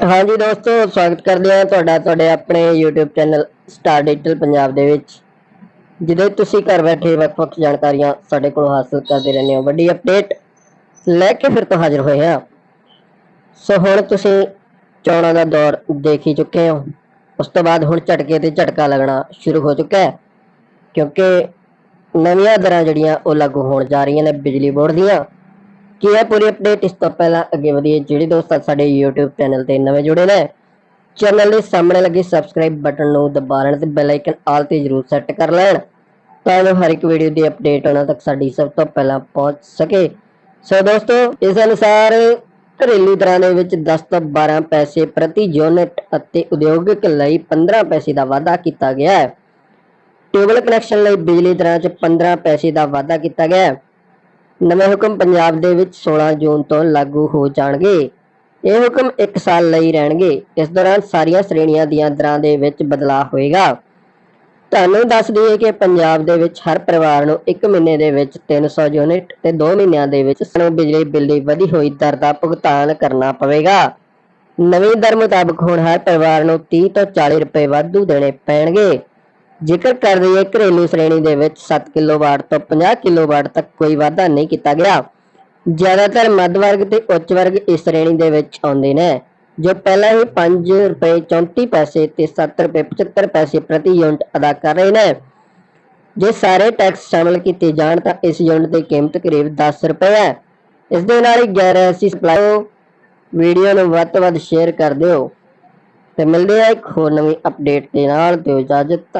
ਹਾਂਜੀ ਦੋਸਤੋ, ਸਵਾਗਤ ਕਰਦੇ ਹਾਂ ਤੁਹਾਡਾ, ਤੁਹਾਡੇ ਆਪਣੇ YouTube channel star digital Punjab ਦੇ ਵਿੱਚ, ਜਿਹਦੇ ਤੁਸੀਂ ਘਰ ਬੈਠੇ ਵੱਖ-ਵੱਖ ਜਾਣਕਾਰੀਆਂ ਸਾਡੇ ਕੋਲੋਂ ਹਾਸਲ ਕਰਦੇ ਰਹਿੰਦੇ ਹੋ। ਵੱਡੀ ਅਪਡੇਟ ਲੈ ਕੇ ਫਿਰ ਤੋਂ ਹਾਜ਼ਰ ਹੋਏ ਹਾਂ। ਸੋ ਹੁਣ ਤੁਸੀਂ ਚੋਣਾਂ ਦਾ ਦੌਰ ਦੇਖ ਹੀ ਚੁੱਕੇ ਹੋ। ਉਸ ਤੋਂ ਬਾਅਦ ਹੁਣ ਝਟਕੇ ਤੇ ਝਟਕਾ ਲੱਗਣਾ ਸ਼ੁਰੂ ਹੋ ਚੁੱਕਾ ਹੈ, ਕਿਉਂਕਿ ਨਵੀਆਂ ਦਰਾਂ ਜਿਹੜੀਆਂ ਉਹ ਲਾਗੂ ਹੋਣ ਜਾ ਰਹੀਆਂ ਨੇ ਬਿਜਲੀ ਬੋਰਡ ਦੀਆਂ। ਕੀ ਹੈ ਪੂਰੀ ਅਪਡੇਟ ਇਸ ਤੋਂ ਪਹਿਲਾਂ ਅੱਗੇ ਵਧੀਏ, ਜਿਹੜੇ ਦੋਸਤ ਸਾਡੇ YouTube ਚੈਨਲ ਤੇ ਨਵੇਂ ਜੁੜੇ ਨੇ ਚੈਨਲ ਦੇ ਸਾਹਮਣੇ ਲੱਗੇ ਸਬਸਕ੍ਰਾਈਬ ਬਟਨ ਨੂੰ ਦਬਾ ਲੈਣ ਤੇ ਬੈਲ ਆਈਕਨ ਆਲ ਤੇ ਜਰੂਰ ਸੈੱਟ ਕਰ ਲੈਣ, ਤਾਂ ਜੋ ਹਰ ਇੱਕ ਵੀਡੀਓ ਦੀ ਅਪਡੇਟ ਉਹਨਾਂ ਤੱਕ ਸਾਡੀ ਸਭ ਤੋਂ ਪਹਿਲਾਂ ਪਹੁੰਚ ਸਕੇ। ਸੋ ਦੋਸਤੋ, ਇਸ ਅਨੁਸਾਰ ਘਰੇਲੂ ਦਰਾਂ ਦੇ ਵਿੱਚ 10 ਤੋਂ 12 ਪੈਸੇ ਪ੍ਰਤੀ ਯੂਨਿਟ ਅਤੇ ਉਦਯੋਗਿਕ ਲਈ 15 ਪੈਸੇ ਦਾ ਵਾਧਾ ਕੀਤਾ ਗਿਆ ਹੈ। ਟੇਬਲ ਕਨੈਕਸ਼ਨ ਲਈ ਬਿਜਲੀ ਦਰਾਂ 'ਚ 15 ਪੈਸੇ ਦਾ ਵਾਧਾ ਕੀਤਾ ਗਿਆ ਹੈ। ਨਵੇਂ ਹੁਕਮ ਪੰਜਾਬ ਦੇ ਵਿੱਚ 16 ਜੂਨ ਤੋਂ ਲਾਗੂ ਹੋ ਜਾਣਗੇ। ਇਹ ਹੁਕਮ 1 ਸਾਲ ਲਈ ਰਹਿਣਗੇ। ਇਸ ਦੌਰਾਨ ਸਾਰੀਆਂ ਸ਼੍ਰੇਣੀਆਂ ਦੀਆਂ ਦਰਾਂ ਦੇ ਵਿੱਚ ਬਦਲਾਅ ਹੋਏਗਾ। ਤੁਹਾਨੂੰ ਦੱਸ ਦਈਏ ਕਿ ਪੰਜਾਬ ਦੇ ਵਿੱਚ ਹਰ ਪਰਿਵਾਰ ਨੂੰ 1 ਮਹੀਨੇ ਦੇ ਵਿੱਚ 300 ਯੂਨਿਟ ਤੇ 2 ਮਹੀਨਿਆਂ ਦੇ ਵਿੱਚ ਸਾਨੂੰ ਬਿਜਲੀ ਬਿੱਲ ਦੀ ਵਧੀ ਹੋਈ ਦਰ ਦਾ ਭੁਗਤਾਨ ਕਰਨਾ ਪਵੇਗਾ। ਨਵੀਂ ਦਰ ਮੁਤਾਬਕ ਹੁਣ ਹਰ ਪਰਿਵਾਰ ਨੂੰ 30 ਤੋਂ 40 ਰੁਪਏ ਵਾਧੂ ਦੇਣੇ ਪੈਣਗੇ। ਜ਼ਿਕਰ ਕਰ ਰਹੀ ਹੈ ਘਰੇਲੂ ਸ਼੍ਰੇਣੀ ਦੇ ਵਿੱਚ 7 ਕਿਲੋਵਾਟ ਤੋਂ 50 ਕਿਲੋਵਾਟ ਤੱਕ ਕੋਈ ਵਾਧਾ ਨਹੀਂ ਕੀਤਾ ਗਿਆ। ਜ਼ਿਆਦਾਤਰ ਮੱਧ ਵਰਗ ਤੇ ਉੱਚ ਵਰਗ ਇਸ ਸ਼੍ਰੇਣੀ ਦੇ ਵਿੱਚ ਆਉਂਦੇ ਨੇ, ਜੋ ਪਹਿਲਾਂ ਹੀ 5 ਰੁਪਏ 34 ਪੈਸੇ ਤੇ 7 ਰੁਪਏ 75 ਪੈਸੇ ਪ੍ਰਤੀ ਯੂਨਿਟ ਅਦਾ ਕਰ ਰਹੇ ਨੇ। ਜੇ ਸਾਰੇ ਟੈਕਸ ਸ਼ਾਮਲ ਕੀਤੇ ਜਾਣ ਤਾਂ ਇਸ ਯੂਨਿਟ ਦੀ ਕੀਮਤ ਕਰੀਬ 10 ਰੁਪਏ ਹੈ। ਇਸ ਦੇ ਨਾਲ ਹੀ ਗੈਰ ਐਸੀ ਸਪਲਾਈ ਵੀਡੀਓ ਨੂੰ ਵੱਧ ਤੋਂ ਵੱਧ ਸ਼ੇਅਰ ਕਰ ਦਿਓ। ਤੇ ਮਿਲਦੇ ਆ ਇੱਕ ਹੋਰ ਨਵੀਂ ਅਪਡੇਟ ਦੇ ਨਾਲ। ਦਿਓ ਇਜਾਜ਼ਤ।